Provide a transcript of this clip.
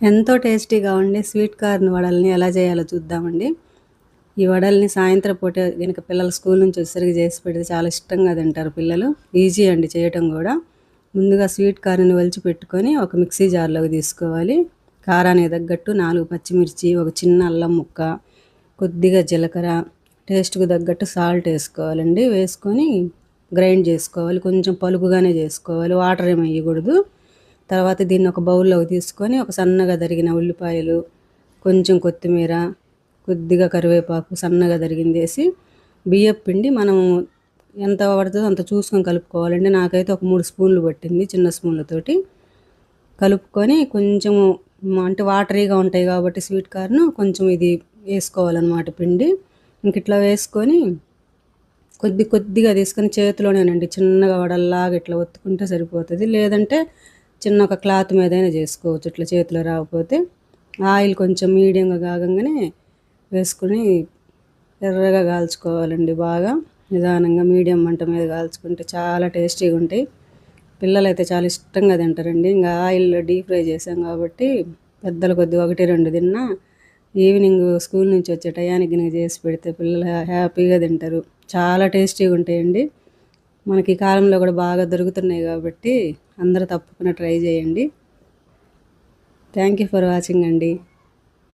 ఎంతో టేస్టీగా ఉండే స్వీట్ కార్న్ వడల్ని ఎలా చేయాలో చూద్దామండి. ఈ వడల్ని సాయంత్రం పూట కనుక పిల్లలు స్కూల్ నుంచి వచ్చేసరికి చేసి పెడితే చాలా ఇష్టంగా తింటారు పిల్లలు. ఈజీ అండి చేయటం కూడా. ముందుగా స్వీట్ కార్న్ని వలిచి పెట్టుకొని ఒక మిక్సీ జార్లోకి తీసుకోవాలి. కారానికి తగ్గట్టు నాలుగు పచ్చిమిర్చి ఒక చిన్న అల్లం ముక్క కొద్దిగా జీలకర్ర టేస్ట్కి తగ్గట్టు సాల్ట్ వేసుకోవాలండి. వేసుకొని గ్రైండ్ చేసుకోవాలి. కొంచెం పలుకుగానే చేసుకోవాలి. వాటర్ ఏమి వేయకూడదు. తర్వాత దీన్ని ఒక బౌల్లోకి తీసుకొని ఒక సన్నగా తరిగిన ఉల్లిపాయలు కొంచెం కొత్తిమీర కొద్దిగా కరివేపాకు సన్నగా తరిగింది వేసి బియ్యం పిండి మనం ఎంత పడుతుందో అంత చూసుకొని కలుపుకోవాలండి. నాకైతే ఒక మూడు స్పూన్లు పట్టింది చిన్న స్పూన్లతోటి కలుపుకొని కొంచెము అంటే వాటరీగా ఉంటాయి కాబట్టి స్వీట్ కార్న్ కొంచెం ఇది వేసుకోవాలన్నమాట పిండి. ఇంక ఇట్లా వేసుకొని కొద్ది కొద్దిగా తీసుకొని చేతిలోనేనండి. చిన్నగా వడల్లాగా ఇట్లా ఒత్తుకుంటే సరిపోతుంది. లేదంటే చిన్న ఒక క్లాత్ మీదైనా చేసుకోవచ్చు. ఇట్లా చేతిలో రాకపోతే ఆయిల్ కొంచెం మీడియంగా కాగంగానే వేసుకుని ఎర్రగా కాల్చుకోవాలండి బాగా. నిదానంగా మీడియం మంట మీద కాల్చుకుంటే చాలా టేస్టీగా ఉంటాయి. పిల్లలైతే చాలా ఇష్టంగా తింటారండి. ఇంకా ఆయిల్లో డీప్ ఫ్రై చేసాం కాబట్టి పెద్దలు కొద్ది ఒకటి రెండు తిన్నా ఈవినింగ్ స్కూల్ నుంచి వచ్చే టయానికి చేసి పెడితే పిల్లలు హ్యాపీగా తింటారు. చాలా టేస్టీగా ఉంటాయండి. మనకి కాలంలో కూడా బాగా దొరుకుతున్నాయి కాబట్టి అందరూ తప్పకుండా ట్రై చేయండి. థ్యాంక్ యూ ఫర్ వాచింగ్ అండి.